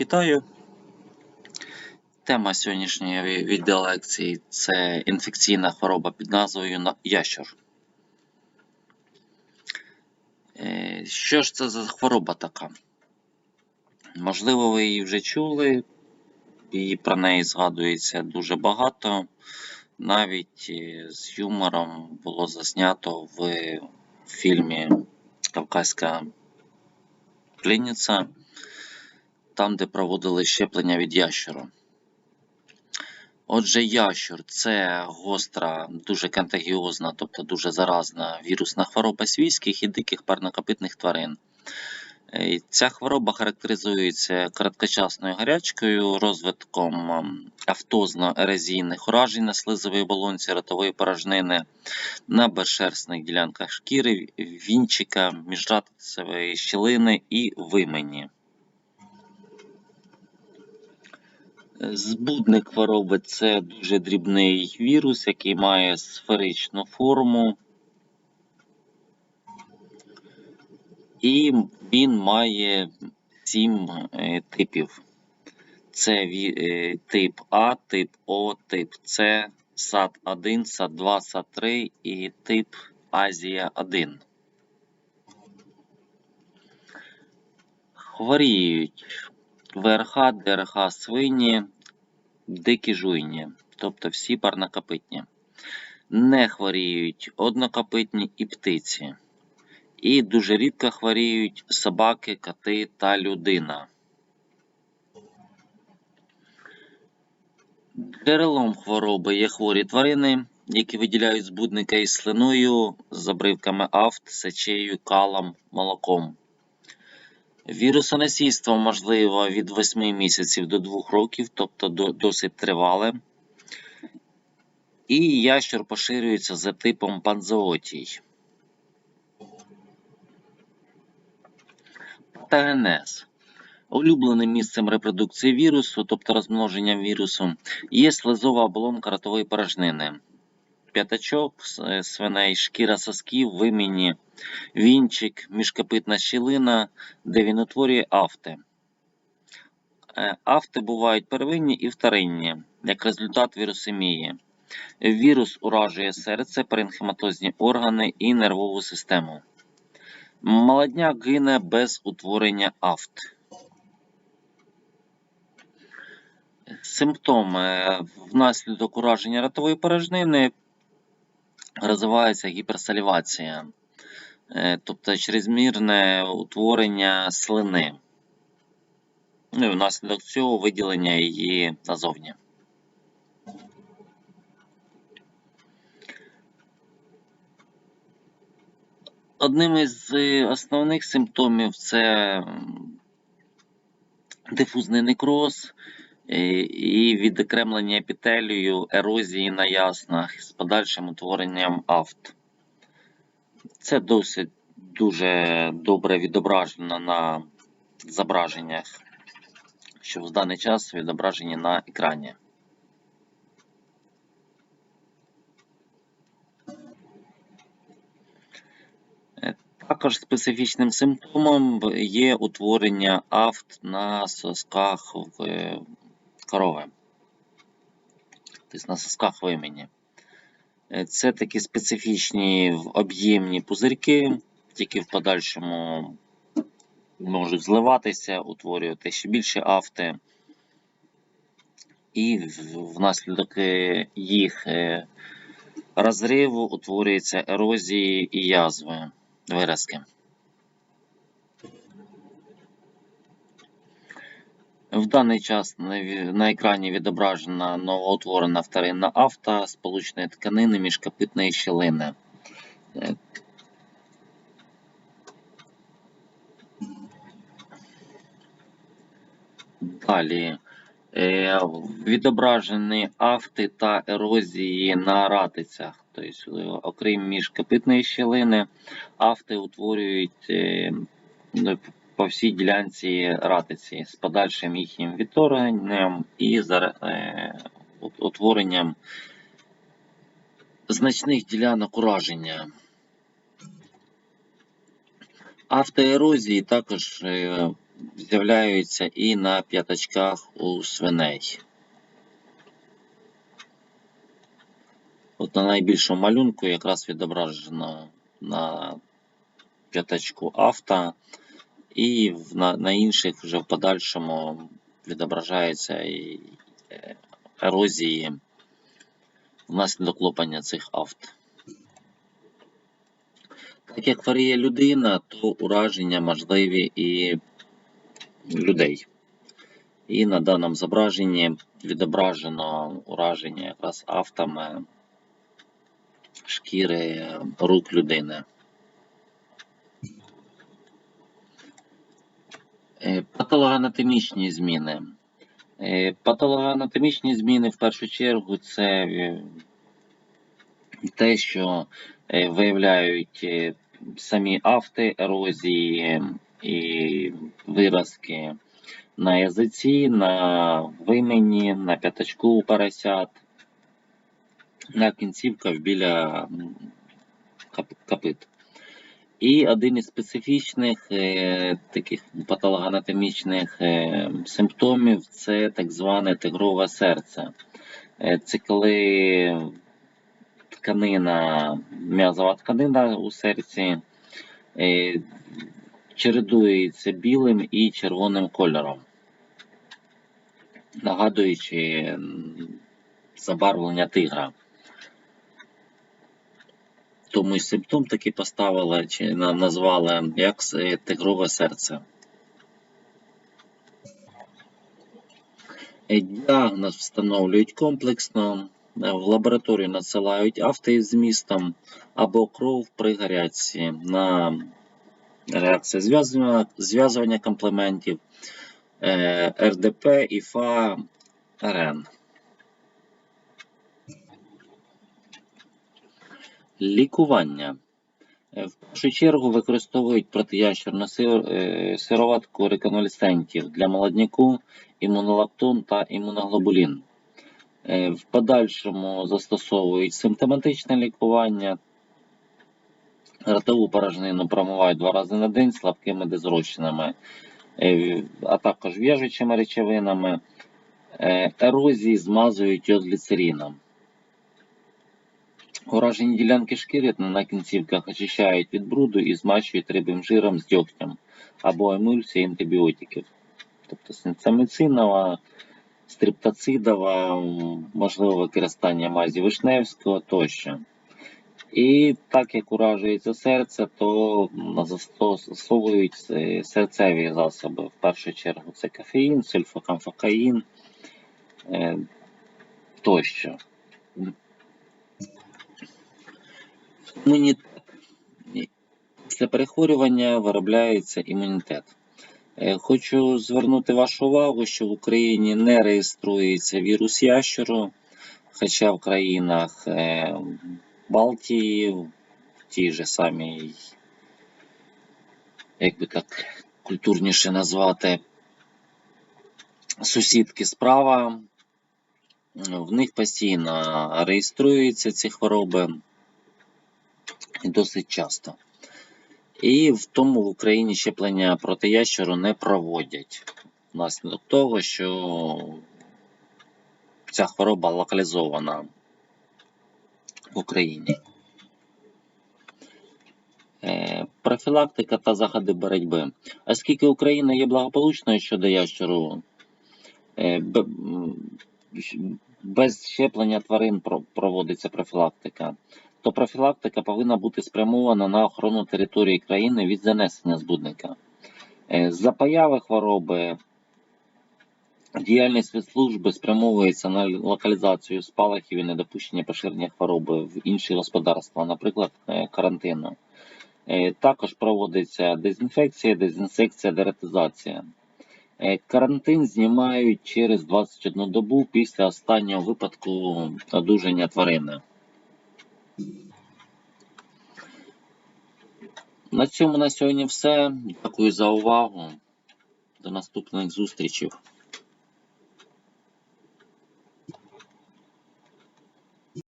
Вітаю. Тема сьогоднішньої відеолекції це інфекційна хвороба під назвою ящур. Е, Що ж це за хвороба така? Можливо, ви її вже чули, і про неї згадується дуже багато. Навіть е, з юмором було заснято в фільмі Кавказька пленниця, там, де проводили щеплення від ящуру. Отже, ящур це гостра, дуже контагіозна, тобто дуже заразна вірусна хвороба свійських і диких парнокопитних тварин. Е, Ця хвороба характеризується короткочасною гарячкою, розвитком автозно-ерозійних уражень на слизовій оболонці ротової порожнини, на безшерстних ділянках шкіри, вінчика, міжратицевої щілини і вимені. Збудник хвороби це дуже дрібний вірус, який має сферичну форму. І він має сім е, типів. Це е, тип А, тип О, тип С, САД 1, САД 2, САД 3 і тип Азія 1. Хворіють ВРХ, ДРХ свині, дикі жуйні, тобто всі парнокопитні. Не хворіють однокопитні і птиці. І дуже рідко хворіють собаки, коти та людина. Джерелом хвороби є хворі тварини, які виділяють збудника із слиною, з обривками афт, сечею, калом, молоком. Вірусоносійство можливо від 8 місяців до 2 років, тобто досить тривале. І ящур поширюється за типом панзоотій. Патогенез. Улюбленим місцем репродукції вірусу, тобто розмноженням вірусу, є слизова оболонка ротової порожнини. П'ятачок, е, свиней, шкіра сосків, вимені, вінчик, міжкопитна щілина, де він утворює афти. Е, Афти бувають первинні і вторинні, як результат вірусемії. Вірус уражує серце, паренхематозні органи і нервову систему. Молодняк гине без утворення афт. Симптоми внаслідок ураження ротової порожнини розвивається гіперсалівація, е, тобто чрезмірне утворення слини. Ну і внаслідок цього виділення її назовні. Одним із е, основних симптомів це дифузний некроз і відокремлення епітелію, ерозії на яснах з подальшим утворенням афт. Це досить дуже добре відображено на зображеннях, що в даний час відображені на екрані. Е, Також специфічним симптомом є утворення афт на сосках в корови, тобто на сосках вимені. Е, Це такі специфічні об'ємні пузирки, які в подальшому можуть зливатися, утворювати ще більше афти. І внаслідок е, їх е, розриву утворюються ерозії і язви, виразки. В даний час на екрані відображена новоутворена вторинна афта сполучної тканини міжкопитної щілини. Е, Далі е, відображені афти та ерозії на ратицях. Тобто, е, окрім міжкопитної щілини, афти утворюють е, по всій ділянці ратиці з подальшим їхнім відторгненням і зар- е, утворенням значних ділянок ураження. Автоерозії також е, з'являються і на п'ятачках у свиней. От на найбільшому малюнку якраз відображено на п'ятачку авто, і на, на інших вже в подальшому відображаються і е, ерозії внаслідок лопання цих авт. Так як хворіє людина, то ураження можливі і людей. І на даному зображенні відображено ураження якраз автами шкіри рук людини. Е, Патологоанатомічні зміни. Е, Патологоанатомічні зміни в першу чергу це е, те, що е, виявляють самі авти, ерозії і виразки на язиці, на вимені, на п'ятачку у поросят, на кінцівках біля м, кап- копит. І один із специфічних е, таких патологоанатомічних е, симптомів це так зване тигрове серце. Е, це коли тканина, м'язова тканина у серці е, чередується білим і червоним кольором, нагадуючи забарвлення тигра. Тому й симптом такий поставили, чи на- назвали як тигрове серце. Е, Діагноз встановлюють комплексно, е, в лабораторію надсилають авто із змістом або кров при гарячці на реакція зв'язування, зв'язування комплементів, е, РДП, ІФА, РН. Лікування. Е, В першу чергу використовують протиящерну е, сироватку реконвалесцентів для молодняку, імунолактон та імуноглобулін. Е, В подальшому застосовують симптоматичне лікування. Ротову порожнину промивають два рази на день слабкими дезрощинами, е, а також в'яжучими речовинами. Ерозії змазують йодгліцеріном. Уражені ділянки шкіри на кінцівках очищають від бруду і змащують рибим жиром з дьогтем або емульсією антибіотиків. Тобто синцамицинова, стриптоцидова, можливо використання мазі Вишневського тощо. І так як уражується серце, то застосовують е, серцеві засоби. В першу чергу це кофеїн, сульфокамфокаїн е, тощо. Імунітет. Після перехворювання виробляється імунітет. Е, Хочу звернути вашу увагу, що в Україні не реєструється вірус ящеру, хоча в країнах е, Балтії, в тій же самій, як би так культурніше назвати, сусідки справа, в них постійно реєструються ці хвороби досить часто. І в тому в Україні щеплення проти ящеру не проводять. Внаслідок того, що ця хвороба локалізована в Україні. Е, Профілактика та заходи боротьби. Оскільки Україна є благополучною щодо ящеру, е, без щеплення тварин проводиться профілактика, то профілактика повинна бути спрямована на охорону території країни від занесення збудника. Е, За появи хвороби діяльність спецслужби спрямовується на локалізацію спалахів і недопущення поширення хвороби в інші господарства, наприклад, е, карантину. Е, Також проводиться дезінфекція, дезінсекція, дератизація. Е, Карантин знімають через 21 добу після останнього випадку одужання тварини. На цьому на сьогодні все. Дякую за увагу. До наступних зустрічей.